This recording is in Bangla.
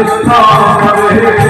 মিথ্যা হবে